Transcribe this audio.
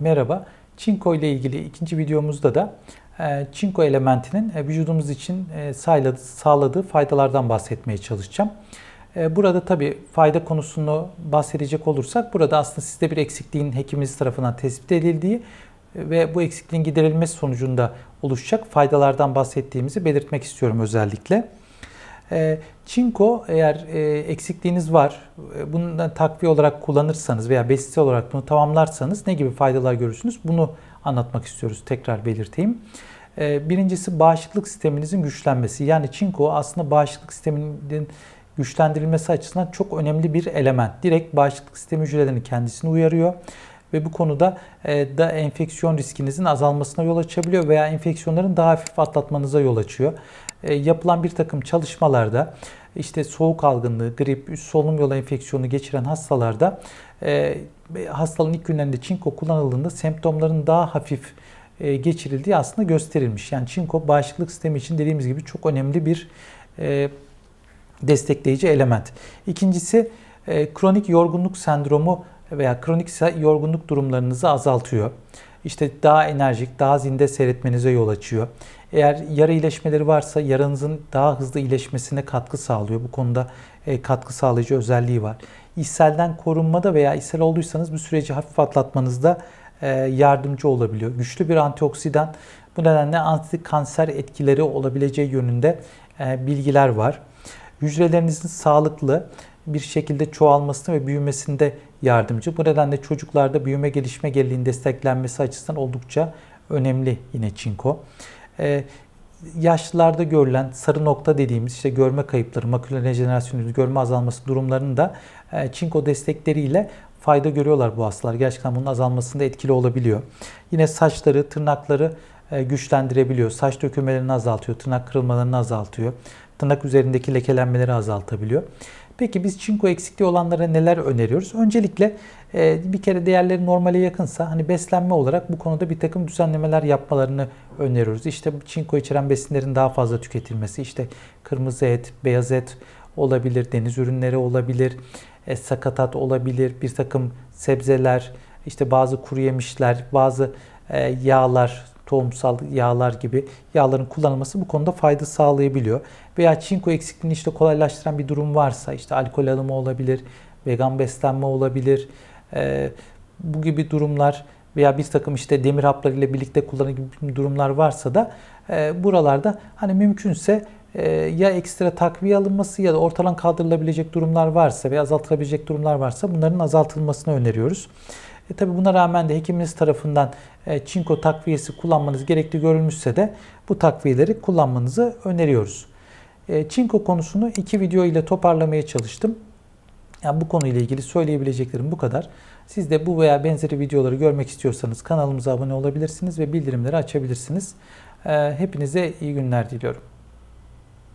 Merhaba. Çinko ile ilgili ikinci videomuzda da e, çinko elementinin e, vücudumuz için e, sağladığı, faydalardan bahsetmeye çalışacağım. Burada tabii fayda konusunu bahsedecek olursak burada aslında sizde bir eksikliğin hekimimiz tarafından tespit edildiği ve bu eksikliğin giderilmesi sonucunda oluşacak faydalardan bahsettiğimizi belirtmek istiyorum özellikle. E, Çinko eğer e, eksikliğiniz var, e, bundan takviye olarak kullanırsanız veya besitsel olarak bunu tamamlarsanız ne gibi faydalar görürsünüz? Bunu anlatmak istiyoruz. Tekrar belirteyim. E, birincisi bağışıklık sisteminizin güçlenmesi. Yani çinko aslında bağışıklık sisteminin güçlendirilmesi açısından çok önemli bir element. Direkt bağışıklık sistemi hücrelerinin kendisini uyarıyor ve bu konuda e, da enfeksiyon riskinizin azalmasına yol açabiliyor veya enfeksiyonların daha hafif atlatmanıza yol açıyor. E, yapılan bir takım çalışmalarda işte soğuk algınlığı, grip, üst solunum yolu enfeksiyonu geçiren hastalarda e, hastalığın ilk günlerinde çinko kullanıldığında semptomların daha hafif e, geçirildiği aslında gösterilmiş. Yani çinko bağışıklık sistemi için dediğimiz gibi çok önemli bir e, destekleyici element. İkincisi e, kronik yorgunluk sendromu veya kronik yorgunluk durumlarınızı azaltıyor. İşte daha enerjik, daha zinde seyretmenize yol açıyor. Eğer yara iyileşmeleri varsa yaranızın daha hızlı iyileşmesine katkı sağlıyor. Bu konuda e, katkı sağlayıcı özelliği var. İshalden korunmada veya ishal olduysanız bu süreci hafif atlatmanızda e, yardımcı olabiliyor. Güçlü bir antioksidan bu nedenle anti kanser etkileri olabileceği yönünde e, bilgiler var. Hücrelerinizin sağlıklı bir şekilde çoğalmasını ve büyümesinde yardımcı. Bu nedenle çocuklarda büyüme gelişme geriliğinin desteklenmesi açısından oldukça önemli yine çinko. Ee, yaşlılarda görülen sarı nokta dediğimiz işte görme kayıpları, maküler rejenerasyonu, görme azalması durumlarının da e, çinko destekleriyle fayda görüyorlar bu hastalar. Gerçekten bunun azalmasında etkili olabiliyor. Yine saçları, tırnakları e, güçlendirebiliyor. Saç dökülmelerini azaltıyor, tırnak kırılmalarını azaltıyor. Tırnak üzerindeki lekelenmeleri azaltabiliyor. Peki biz çinko eksikliği olanlara neler öneriyoruz? Öncelikle e, bir kere değerleri normale yakınsa hani beslenme olarak bu konuda bir takım düzenlemeler yapmalarını öneriyoruz. İşte çinko içeren besinlerin daha fazla tüketilmesi, işte kırmızı et, beyaz et olabilir, deniz ürünleri olabilir, e, sakatat olabilir, bir takım sebzeler, işte bazı kuru yemişler, bazı e, yağlar, tohumsal yağlar gibi yağların kullanılması bu konuda fayda sağlayabiliyor. Veya çinko eksikliğini işte kolaylaştıran bir durum varsa işte alkol alımı olabilir, vegan beslenme olabilir. Ee, bu gibi durumlar veya bir takım işte demir hapları ile birlikte kullanım gibi durumlar varsa da e, buralarda hani mümkünse e, ya ekstra takviye alınması ya da ortadan kaldırılabilecek durumlar varsa veya azaltılabilecek durumlar varsa bunların azaltılmasını öneriyoruz. E, tabi buna rağmen de hekiminiz tarafından e, çinko takviyesi kullanmanız gerekli görülmüşse de bu takviyeleri kullanmanızı öneriyoruz. E, çinko konusunu iki video ile toparlamaya çalıştım. Yani bu konuyla ilgili söyleyebileceklerim bu kadar. Siz de bu veya benzeri videoları görmek istiyorsanız kanalımıza abone olabilirsiniz ve bildirimleri açabilirsiniz. E, hepinize iyi günler diliyorum.